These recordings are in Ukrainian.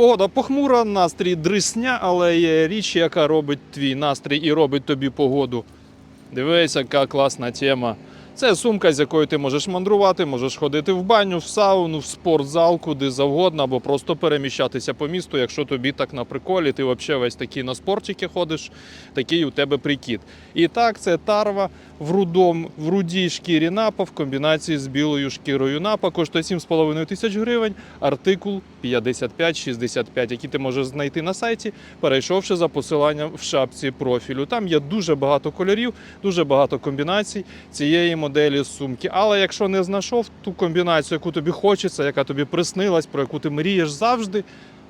Погода похмура, настрій дрисня, але є річ, яка робить твій настрій і робить тобі погоду. Дивись, яка класна тема. Це сумка, з якою ти можеш мандрувати, можеш ходити в баню, в сауну, в спортзал, куди завгодно, або просто переміщатися по місту, якщо тобі так на приколі, ти взагалі весь такий на спортики ходиш, такий у тебе прикид. І так, це тарва в рудом, в рудій шкірі напа в комбінації з білою шкірою напа. Коштує 7,5 тисяч гривень, артикул 5565, який ти можеш знайти на сайті, перейшовши за посиланням в шапці профілю. Там є дуже багато кольорів, дуже багато комбінацій цієї моделі сумки. Але якщо не знайшов ту комбінацію, яку тобі хочеться, яка тобі приснилась, про яку ти мрієш завжди,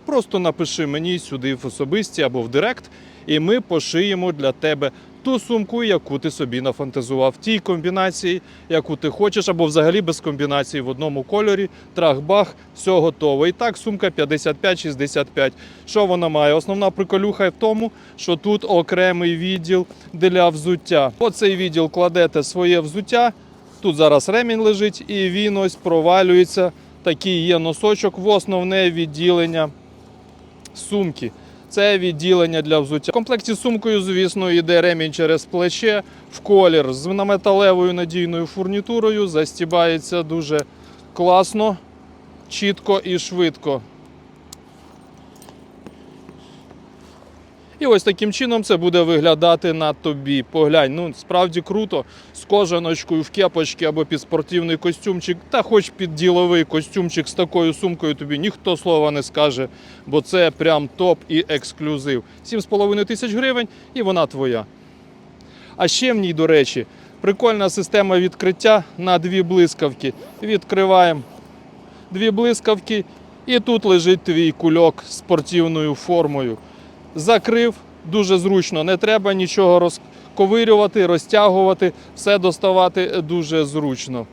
просто напиши мені сюди в особисті або в директ, і ми пошиємо для тебе ту сумку, яку ти собі нафантазував. В тій комбінації, яку ти хочеш, або взагалі без комбінації в одному кольорі, трах-бах, все готово. І так, сумка 55-65. Що вона має? Основна приколюха в тому, що тут окремий відділ для взуття. Оцей відділ кладете своє взуття. Тут зараз ремінь лежить, і він ось провалюється. Такий є носочок в основне відділення сумки. Це відділення для взуття. В комплекті з сумкою, звісно, йде ремінь через плече в колір з наметалевою надійною фурнітурою. Застібається дуже класно, чітко і швидко. І ось таким чином це буде виглядати на тобі. Поглянь, ну справді круто. З кожаночкою в кепочці або під спортивний костюмчик, та хоч під діловий костюмчик з такою сумкою тобі ніхто слова не скаже, бо це прям топ і ексклюзив. 7,5 тисяч гривень і вона твоя. А ще в ній, до речі, прикольна система відкриття на дві блискавки. Відкриваємо дві блискавки, і тут лежить твій кульок з спортивною формою. Закрив дуже зручно, не треба нічого розковирювати, розтягувати, все доставати дуже зручно.